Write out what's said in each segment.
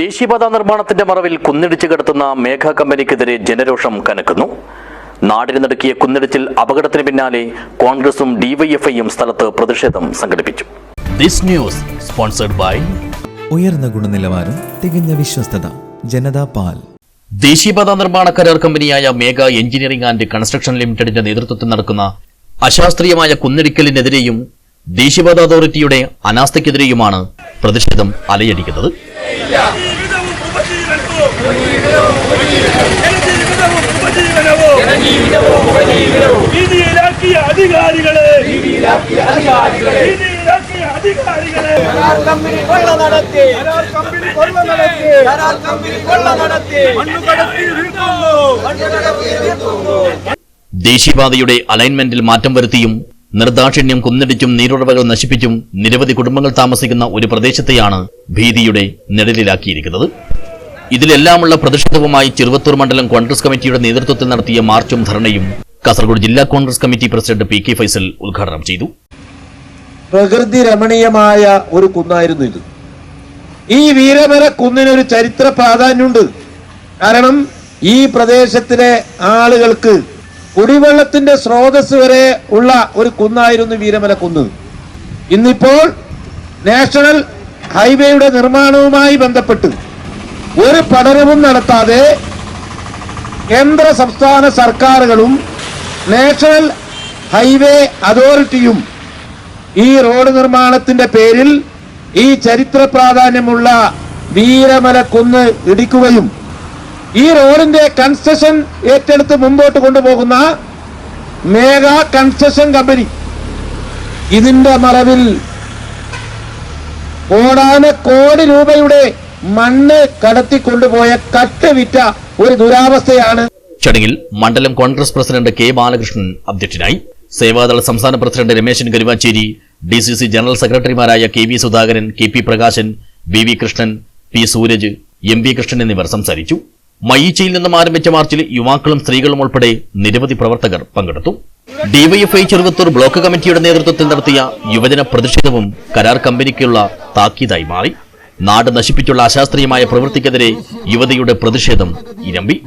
ദേശീയപാത നിർമ്മാണത്തിന്റെ മറവിൽ കുന്നിടിച്ച് കിടത്തുന്ന മേഘ കമ്പനിക്കെതിരെ ജനരോഷം കനക്കുന്നു. നാടിന് നടുക്കിയ കുന്നിടിച്ചിൽ അപകടത്തിന് പിന്നാലെ കോൺഗ്രസും ഡിവൈഎഫ്ഐയും സ്ഥലത്ത് പ്രതിഷേധം സംഘടിപ്പിച്ചു. ദിസ് ന്യൂസ് സ്പോൺസർഡ് ബൈ ഉയർന്ന ഗുണനിലവാരം തികഞ്ഞ വിശ്വസ്തത ജനതാ പാൽ. ദേശീയപാത നിർമ്മാണ കരാർ കമ്പനിയായ മേഘ എഞ്ചിനീയറിംഗ് ആൻഡ് കൺസ്ട്രക്ഷൻ ലിമിറ്റഡിന്റെ നേതൃത്വത്തിൽ നടക്കുന്ന അശാസ്ത്രീയമായ കുന്നിടിക്കലിനെതിരെയും ദേശീയപാത അതോറിറ്റിയുടെ അനാസ്ഥയ്ക്കെതിരെയുമാണ് പ്രതിഷേധം അലയടിക്കുന്നത്. ഭീതിയിലാക്കിയ അധികാരികളെ കമ്പനി കൊള്ള കമ്പനി കൊള്ള കമ്പനി കൊള്ള നടത്തി മണ്ണുകടത്തി വീഴ്ത്തുന്നു ദേശീയപാതയുടെ അലൈൻമെന്റിൽ മാറ്റം വരുത്തിയും നിർദാക്ഷിണ്യം കുന്നിടിച്ചും നീരുറവകൾ നശിപ്പിച്ചും നിരവധി കുടുംബങ്ങൾ താമസിക്കുന്ന ഒരു പ്രദേശത്തെയാണ് ഭീതിയുടെ നിഴലിലാക്കിയിരിക്കുന്നത്. ഇതിലെല്ലാമുള്ള പ്രതിഷേധവുമായി ചെറുവത്തൂർ മണ്ഡലം കോൺഗ്രസ് കമ്മിറ്റിയുടെ നേതൃത്വത്തിൽ നടത്തിയ മാർച്ചും ധർണയും കാസർഗോഡ് ജില്ലാ Congress committee president P K Faisal ഉദ്ഘാടനം ചെയ്തു. പ്രകൃതി രമണീയമായ ഒരു കുന്നായിരുന്നു ഇത്. ഈ വീരമര കുന്നിനൊരു ചരിത്ര പ്രാധാന്യമുണ്ട്. കാരണം ഈ പ്രദേശത്തിലെ ആളുകൾക്ക് കുടിവെള്ളത്തിന്റെ സ്രോതസ് വരെ ഉള്ള ഒരു കുന്നായിരുന്നു വീരമല കുന്ന്. ഇന്നിപ്പോൾ നാഷണൽ ഹൈവേയുടെ നിർമ്മാണവുമായി ബന്ധപ്പെട്ട് ഒരു പഠനവും നടത്താതെ കേന്ദ്ര സംസ്ഥാന സർക്കാരുകളും നാഷണൽ ഹൈവേ അതോറിറ്റിയും ഈ റോഡ് നിർമ്മാണത്തിന്റെ പേരിൽ ഈ ചരിത്ര പ്രാധാന്യമുള്ള വീരമല കുന്ന് ഇടിക്കുകയും ഈ റോഡിന്റെ കൺസ്ട്രക്ഷൻ ഏറ്റെടുത്ത് മുമ്പോട്ട് കൊണ്ടുപോകുന്ന മേഘ കൺസ്ട്രക്ഷൻ കമ്പനി ഇതിന്റെ മറവിൽ കോടാന കോടി രൂപയുടെ മണ്ണ് കടത്തി കൊണ്ടുപോയ കട്ട് വിറ്റ ഒരു ദുരാവസ്ഥയാണ്. ചടങ്ങിൽ മണ്ഡലം കോൺഗ്രസ് പ്രസിഡന്റ് കെ ബാലകൃഷ്ണൻ അധ്യക്ഷനായി സേവാദൾ സംസ്ഥാന president Rameshan Karuvachery D C C general സെക്രട്ടറിമാരായ K V Sudhakaran K P Prakashan B V Krishnan P Sooraj M P Krishnan എന്നിവർ സംസാരിച്ചു. മയ്യച്ചയിൽ നിന്നും ആരംഭിച്ച മാർച്ചിൽ യുവാക്കളും സ്ത്രീകളും ഉൾപ്പെടെ നിരവധി പ്രവർത്തകർ പങ്കെടുത്തു. ഡിവൈഎഫ്ഐ ചെറുവത്തൂർ ബ്ലോക്ക് കമ്മിറ്റിയുടെ നേതൃത്വത്തിൽ നടത്തിയ യുവജന പ്രതിഷേധവും കരാർ കമ്പനിക്കുള്ള താക്കീതായി മാറി. നാട് നശിപ്പിച്ചുള്ള അശാസ്ത്രീയമായ പ്രവൃത്തിക്കെതിരെ യുവതിയുടെ പ്രതിഷേധം. ഇരമ്പി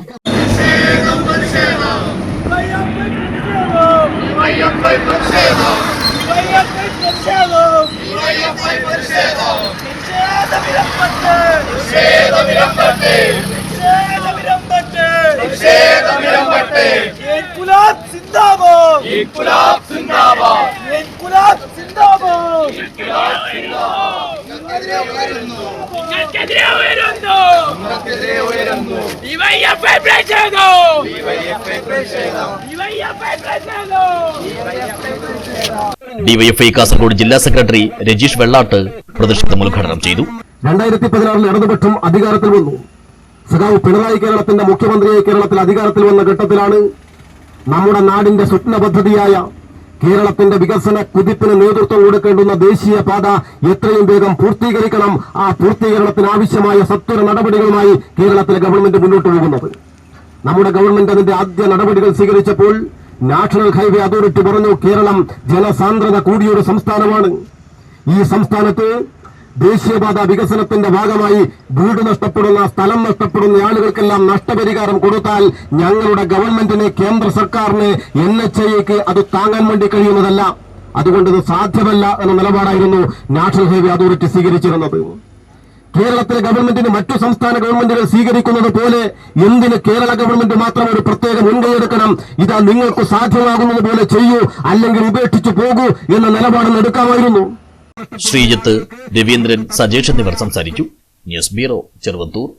ഇൻകുലാബ് സിന്ദാബാദ്. ഇൻകുലാബ് സിന്ദാബാദ്. ഇൻകുലാബ് സിന്ദാബാദ്. ഉയരുന്നു. ഡിവൈഎഫ്ഐ പ്രതിഷേധം ഡിവൈഎഫ്ഐ പ്രതിഷേധം ഡിവൈഎഫ്ഐ കാസർഗോഡ് ജില്ലാ സെക്രട്ടറി രജീഷ് വെള്ളാട്ട് പ്രതിഷേധം ഉദ്ഘാടനം ചെയ്തു. രണ്ടായിരത്തി പതിനാറിൽ ഇടതുപക്ഷം അധികാരത്തിൽ വന്നു. സഖാവ് പിണറായി കേരളത്തിന്റെ മുഖ്യമന്ത്രിയായി കേരളത്തിൽ അധികാരത്തിൽ വന്ന ഘട്ടത്തിലാണ് നമ്മുടെ നാടിന്റെ സ്വപ്ന പദ്ധതിയായ കേരളത്തിന്റെ വികസന കുതിപ്പിന് നേതൃത്വം കൊടുക്കേണ്ടുന്ന ദേശീയ പാത എത്രയും വേഗം പൂർത്തീകരിക്കണം. ആ പൂർത്തീകരണത്തിന് ആവശ്യമായ സത്വര നടപടികളുമായി കേരളത്തിലെ ഗവൺമെന്റ് മുന്നോട്ട് പോകുന്നത്. നമ്മുടെ ഗവൺമെന്റ് അതിന്റെ ആദ്യ നടപടികൾ സ്വീകരിച്ചപ്പോൾ നാഷണൽ ഹൈവേ അതോറിറ്റി പറഞ്ഞു കേരളം ജനസാന്ദ്രത കൂടിയൊരു സംസ്ഥാനമാണ്. ഈ സംസ്ഥാനത്ത് ദേശീയപാത വികസനത്തിന്റെ ഭാഗമായി വീട് നഷ്ടപ്പെടുന്ന സ്ഥലം നഷ്ടപ്പെടുന്ന ആളുകൾക്കെല്ലാം നഷ്ടപരിഹാരം കൊടുത്താൽ ഞങ്ങളുടെ ഗവൺമെന്റിന് കേന്ദ്ര സർക്കാരിന് എൻ എച്ച് ഐക്ക് അത് താങ്ങാൻ വേണ്ടി കഴിയുന്നതല്ല. അതുകൊണ്ട് ഇത് സാധ്യമല്ല എന്ന നിലപാടായിരുന്നു നാഷണൽ ഹൈവേ അതോറിറ്റി സ്വീകരിച്ചിരുന്നത്. കേരളത്തിലെ ഗവൺമെന്റിന് മറ്റു സംസ്ഥാന ഗവൺമെന്റുകൾ സ്വീകരിക്കുന്നത് പോലെ എന്തിന് കേരള ഗവൺമെന്റ് മാത്രം ഒരു പ്രത്യേക മുൻകൈയെടുക്കണം? ഇതാ നിങ്ങൾക്ക് സാധ്യമാകുന്നത് പോലെ ചെയ്യൂ അല്ലെങ്കിൽ ഉപേക്ഷിച്ചു പോകൂ എന്ന നിലപാട് എടുക്കാമായിരുന്നു. ശ്രീജിത്ത് രവീന്ദ്രൻ സജേഷ് എന്നിവർ സംസാരിച്ചു. News bureau Cheruvathur